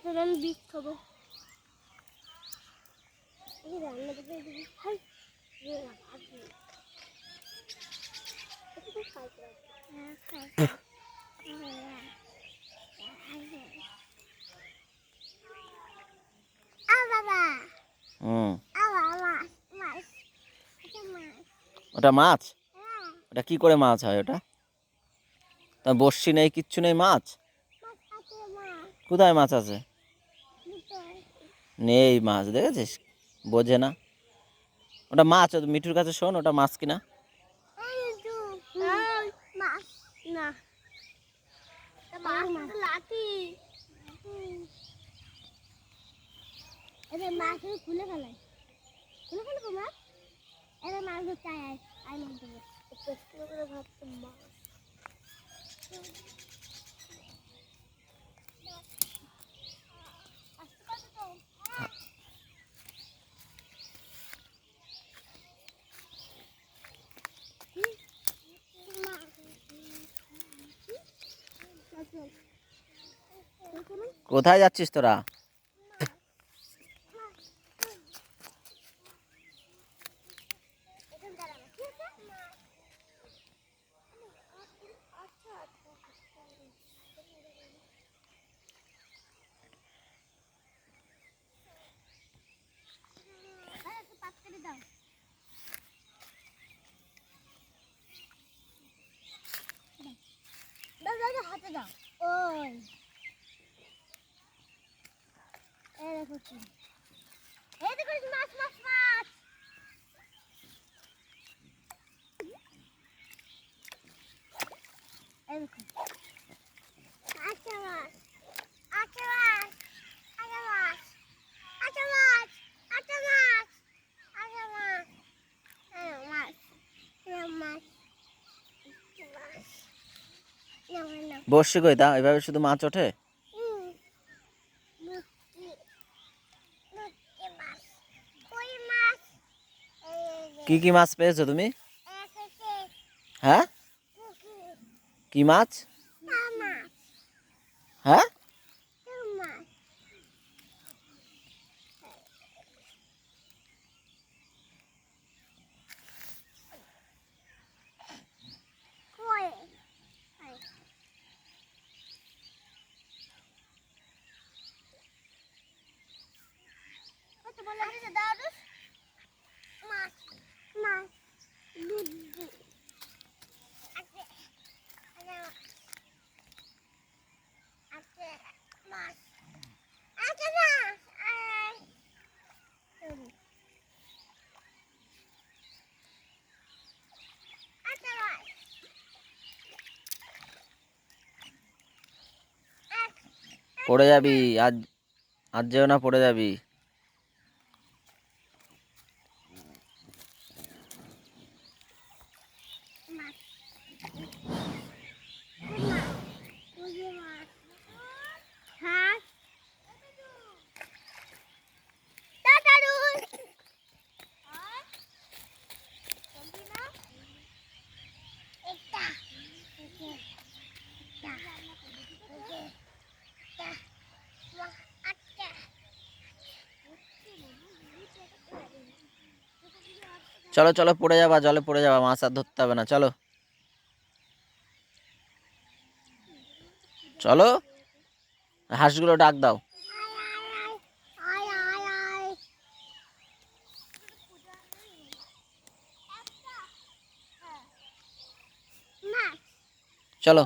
তাহলে আমি বিষ খাব। রান্না দেখে খাই। হ্যাঁ, ওটা মাছ? হ্যাঁ। ওটা কি করে মাছ হয় ওটা? তা বর্ষি নেই কিচ্ছু নেই মাছ। কোথায় মাছ আছে? নেই মাছ, দেখেছিস? বোঝে না। ওটা মাছ, ও মিঠুর কাছে শোন, ওটা মাছ কিনা। মাছ না মাছ লাঠি এবার মাছ খুলে ফেলাই খুলে ফেলব মাছ এবার মাছ ধরতে আয় আয় আয় মাছ ধরবো পেস্ট করে ভাবতে মাছ কোথায় যাচ্ছিস তোরা? দাও হাতে দাও। ওই এই দেখো কি এই দেখো মাছ মাছ মাছ। মাছ মাছ মাছ মাছ মাছ মাছ। বর্ষি কই তা এভাবে শুধু মাছ ওঠে? কি কি মাছ পেয়েছ তুমি? হ্যাঁ? কি মাছ? হ্যাঁ তো মাছ কই কই কত বলে দিছে দাদু মাছ মাছ বুদ্ধি আছে আছে আছে মাছ আছে মাছ আয় আছে মাছ পড়ে যাবি আজ আজ যেও না পড়ে যাবি মাছ মাছ ওই যে মাছ হাঁস তাড়াতাড়ি একটা আচ্ছা চলো চলো, পড়ে যাবা, জলে পড়ে যাবা, মাছ আর ধরতে হবে না, চলো। চলো, হাঁসগুলো ডাক দাও। চলো।